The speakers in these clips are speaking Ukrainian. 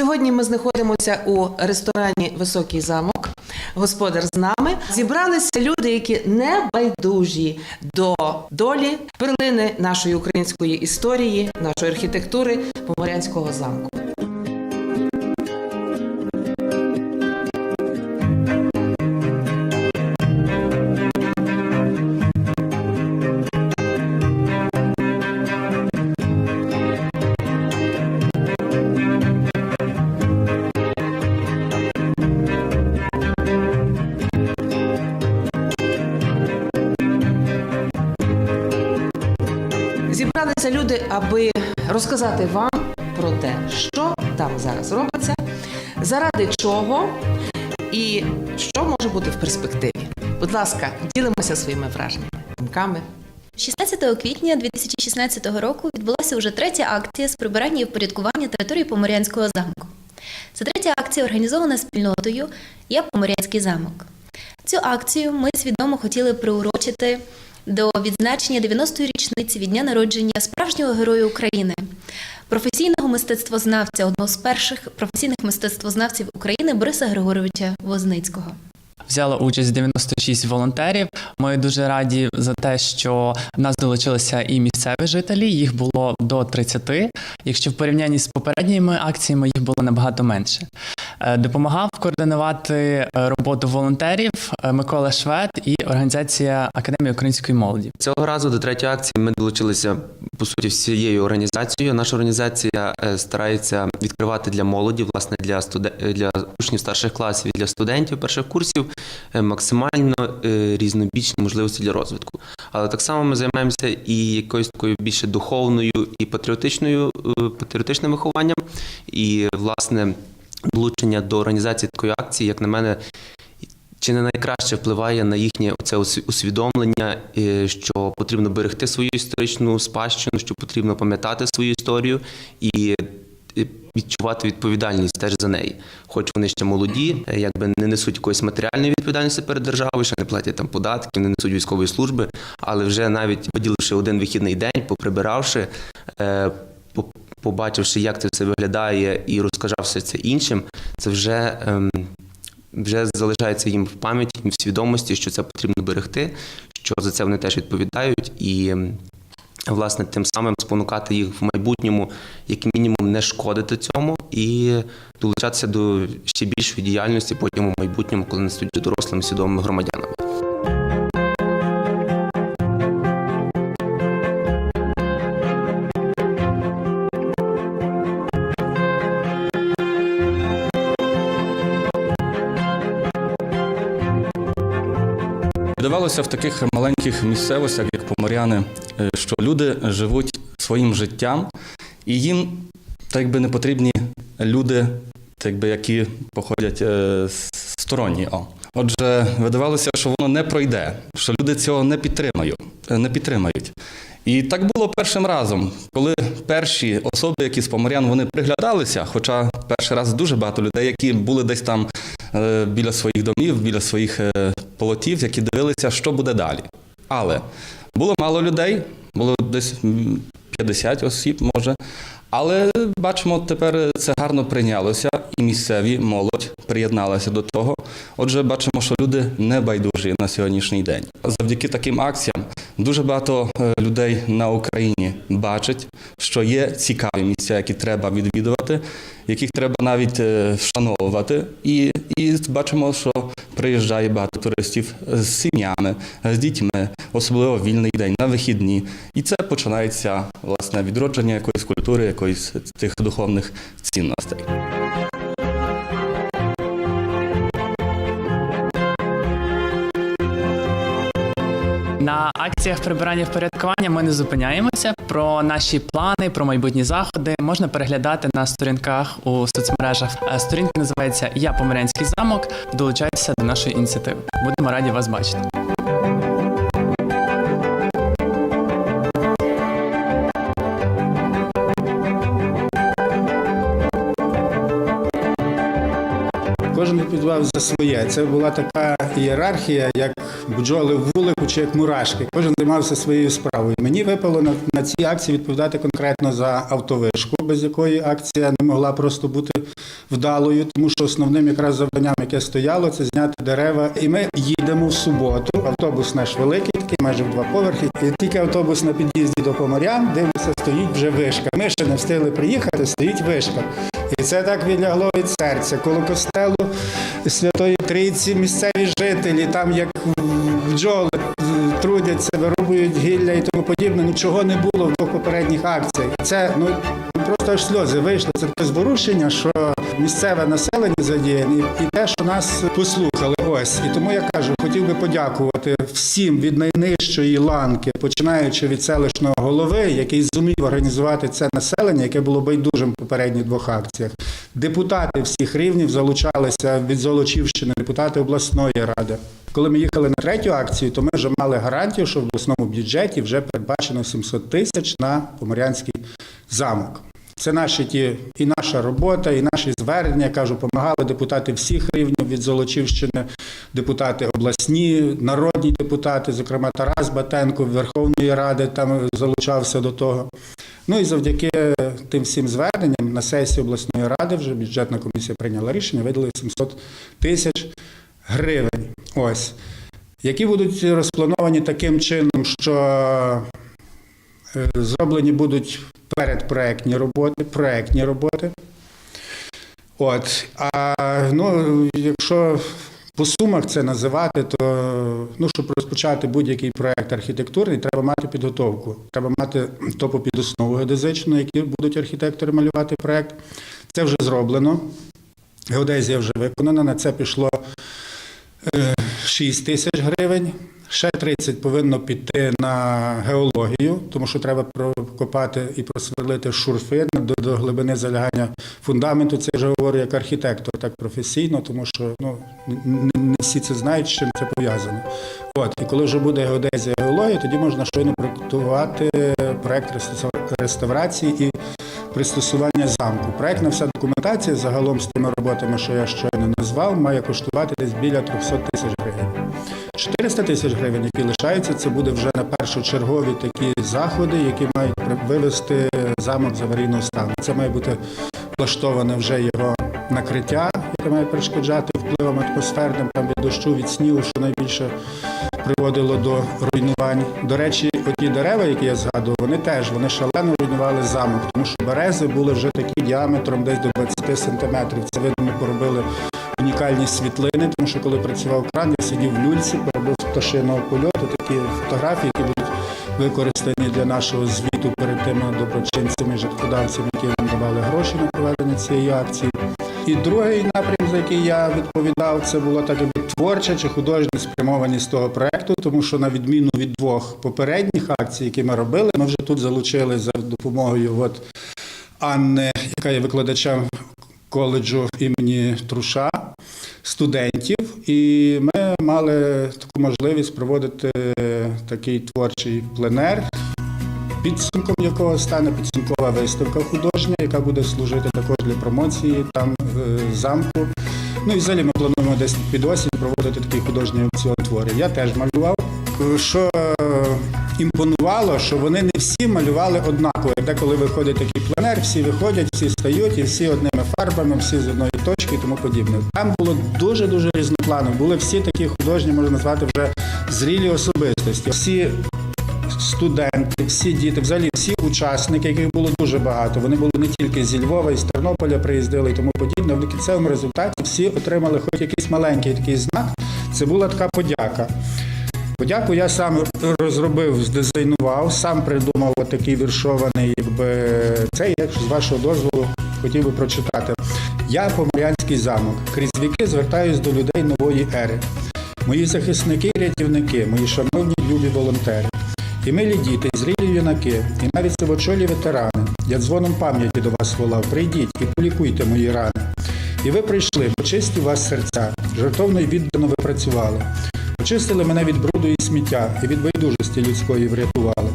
Сьогодні ми знаходимося у ресторані Високий замок. Господар з нами зібралися люди, які не байдужі до долі перлини нашої української історії, нашої архітектури Поморянського замку. Зібралися люди, аби розказати вам про те, що там зараз робиться, заради чого і що може бути в перспективі. Будь ласка, ділимося своїми враженнями, думками. 16 квітня 2016 року відбулася вже третя акція з прибирання і впорядкування території Поморянського замку. Це третя акція організована спільнотою Я Поморянський замок. Цю акцію ми свідомо хотіли приурочити до відзначення 90-ї річниці від дня народження справжнього героя України, професійного мистецтвознавця, одного з перших професійних мистецтвознавців України Бориса Григоровича Возницького. Взяла участь 96 волонтерів. Ми дуже раді за те, що в нас долучилися і місцеві жителі. Їх було до 30, Якщо в порівнянні з попередніми акціями їх було набагато менше. Е, Допомагав координувати е, роботу волонтерів е, Микола Швед і організація Академії української молоді. Цього разу до третьої акції ми долучилися по суті всією організацією. Наша організація старається відкривати для молоді, власне, для студе... е, для учнів старших класів і для студентів перших курсів максимально е, різнобічні можливості для розвитку. Але так само ми займаємося і якоюсь такою більше духовною і патріотичною е, патріотичним вихованням. І власне долучення до організації такої акції, як на мене, чи не найкраще впливає на їхнє оце усвідомлення, е, що потрібно берегти свою історичну спадщину, що потрібно пам'ятати свою історію і відчувати відповідальність теж за неї. Хоч вони ще молоді, е, якби не несуть якоїсь матеріальної відповідальності перед державою, ще не платять там податки, не несуть військової служби, але вже навіть виділивши один вихідний день, поприбиравши. е, Побачивши, як це все виглядає, і розказавши це іншим, це вже ем, вже залишається їм в пам'яті, в свідомості, що це потрібно берегти, що за це вони теж відповідають, і ем, власне тим самим спонукати їх в майбутньому, як мінімум, не шкодити цьому і долучатися до ще більшої діяльності потім у майбутньому, коли вони стають дорослими свідомими громадянами. Видавалося в таких маленьких місцевостях, як Поморяни, що люди живуть своїм життям, і їм так якби не потрібні люди, так якби, які походять е, сторонні. О. Отже, видавалося, що воно не пройде, що люди цього не підтримають. е, Не підтримають. І так було першим разом, коли перші особи, які з поморян, вони приглядалися, хоча перший раз дуже багато людей, які були десь там е, біля своїх домів, біля своїх е, полотів, які дивилися, що буде далі. Але було мало людей, було десь 50 осіб, може. Але бачимо, тепер це гарно прийнялося, і місцеві молодь приєдналася до того. Отже, бачимо, що люди не байдужі на сьогоднішній день. Завдяки таким акціям дуже багато е, людей на Україні бачать, що є цікаві місця, які треба відвідувати, яких треба навіть е, вшановувати. І, і бачимо, що приїжджає багато туристів з сім'ями, з дітьми, особливо в вільний день на вихідні. І це починається власне відродження якоїсь культури, якоїсь тих духовних цінностей. Акціях прибирання впорядкування ми не зупиняємося. Про наші плани, про майбутні заходи можна переглядати на сторінках у соцмережах. Е, Сторінка називається Я Помирянський замок. Долучайтеся до нашої ініціативи. Будемо раді вас бачити. Відповідав за своє. Це була така ієрархія, як бджоли в вулику чи як мурашки. Кожен займався своєю справою. Мені випало на, на цій акції відповідати конкретно за автовишку, без якої акція не могла просто бути вдалою, тому що основним якраз завданням, яке стояло, це зняти дерева. І ми їдемо в суботу. Автобус наш великий, такий майже в два поверхи. І тільки автобус на під'їзді до Поморян, дивлюся, стоїть вже вишка. Ми ще не встигли приїхати, стоїть вишка. І це так відлягло від серця. Коло костелу Святої Трійці місцеві жителі, там як бджоли трудяться, вирубують гілля і тому подібне. Нічого не було в двох попередніх акціях. Це ну просто аж сльози вийшли. Це таке зворушення, що місцеве населення задіяне, і те, що нас послухали. Ось і тому я кажу, хотів би подякувати всім від найнижчої ланки, починаючи від селищного голови, який зумів організувати це населення, яке було байдужим в попередніх двох акціях. Депутати всіх рівнів залучалися від Золочівщини, депутати обласної ради. Коли ми їхали на третю акцію, то ми вже мали гарантію, що в обласному бюджеті вже передбачено 700 тисяч на Поморянський замок. Це наші ті і наша робота, і наші звернення. Кажу, допомагали депутати всіх рівнів від Золочівщини, депутати обласні, народні депутати, зокрема Тарас Батенко Верховної Ради там залучався до того. Ну і завдяки тим всім зверненням на сесії обласної ради вже бюджетна комісія прийняла рішення, видали 700 тисяч гривень. Ось. Які будуть розплановані таким чином, що е, зроблені будуть передпроектні роботи, проектні роботи. От. А ну, якщо по сумах це називати, то ну, щоб розпочати будь-який проект архітектурний, треба мати підготовку. Треба мати під основу геодезичну, які будуть архітектори малювати проект. Це вже зроблено. Геодезія вже виконана. На це пішло е, 6 тисяч гривень. Ще 30 повинно піти на геологію, тому що треба прокопати і просверлити шурфи до, до глибини залягання фундаменту. Це я вже говорю як архітектор, так професійно, тому що ну, не, не всі це знають, з чим це пов'язано. От, і коли вже буде геодезія геологія, тоді можна щойно проектувати проект реставрації і пристосування замку. Проектна вся документація загалом з тими роботами, що я щойно назвав, має коштувати десь біля 300 тисяч гривень. 400 тисяч гривень, які лишаються, це буде вже на першочергові такі заходи, які мають вивести замок з аварійного стану. Це має бути влаштоване вже його накриття, яке має перешкоджати впливом атмосферним там від дощу, від снігу, що найбільше приводило до руйнувань. До речі, оті дерева, які я згадував, вони теж вони шалено руйнували замок, тому що берези були вже такі діаметром десь до 20 сантиметрів. Це видно, ми поробили унікальні світлини, тому що коли працював кран, я сидів в люльці, поробив пташиного польоту такі фотографії, які будуть використані для нашого звіту перед тими доброчинцями, житкодавцями, які нам давали гроші на проведення цієї акції. І другий напрям, за який я відповідав, це була так якби творча чи художня спрямованість того проекту, тому що на відміну від двох попередніх акцій, які ми робили, ми вже тут залучили за допомогою от Анни, яка є викладачем коледжу імені Труша, студентів, і ми мали таку можливість проводити такий творчий пленер підсумком якого стане підсумкова виставка художня, яка буде служити також для промоції там е, замку. Ну і взагалі ми плануємо десь під осінь проводити такий художній аукціон творів. Я теж малював. Що імпонувало, що вони не всі малювали однаково. Деколи виходить такий пленер, всі виходять, всі стають, і всі одними фарбами, всі з одної точки і тому подібне. Там було дуже дуже різнопланово. Були всі такі художні, можна назвати вже зрілі особистості. Всі студенти, всі діти, взагалі всі учасники, яких було дуже багато. Вони були не тільки зі Львова, і з Тернополя приїздили і тому подібне. В кінцевому результаті всі отримали хоч якийсь маленький такий знак. Це була така подяка. Подяку я сам розробив, здизайнував, сам придумав такий віршований, якби це я, з вашого дозволу хотів би прочитати. Я Поморянський замок. Крізь віки звертаюсь до людей нової ери. Мої захисники, і рятівники, мої шановні любі волонтери. І милі діти, і зрілі юнаки, і навіть сивочолі ветерани. Я дзвоном пам'яті до вас волав. Прийдіть і полікуйте мої рани. І ви прийшли, почисті вас серця, жертовно й віддано ви працювали. Очистили мене від бруду і сміття, і від байдужості людської врятували.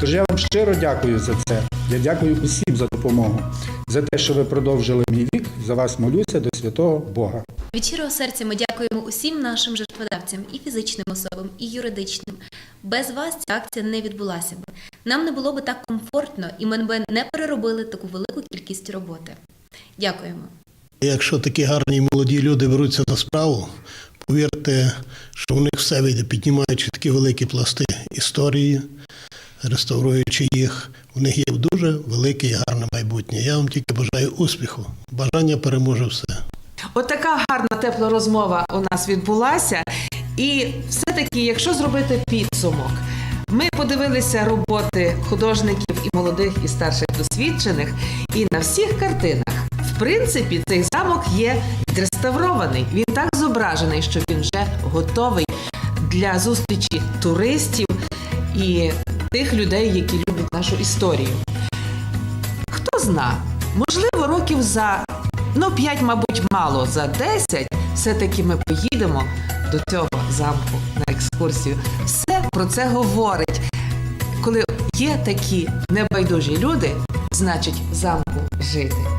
Тож я вам щиро дякую за це. Я дякую усім за допомогу, за те, що ви продовжили мій вік. За вас молюся до святого Бога. Від щирого серця ми дякуємо усім нашим жертводавцям, і фізичним особам, і юридичним. Без вас ця акція не відбулася б. Нам не було б так комфортно, і ми б не переробили таку велику кількість роботи. Дякуємо. Якщо такі гарні і молоді люди беруться за справу, повірте, що в них все вийде, піднімаючи такі великі пласти історії, реставруючи їх, у них є дуже велике і гарне майбутнє. Я вам тільки бажаю успіху. Бажання переможе все. От така гарна тепла розмова у нас відбулася. І все-таки, якщо зробити підсумок, ми подивилися роботи художників і молодих, і старших досвідчених, і на всіх картинах, в принципі, цей замок є відреставрований. Він так зображений, що він вже готовий для зустрічі туристів і тих людей, які люблять нашу історію. Хто зна, можливо, років за ну 5, мабуть, мало за 10, все-таки ми поїдемо до цього замку на екскурсію. Все про це говорить. Коли є такі небайдужі люди, значить замку жити.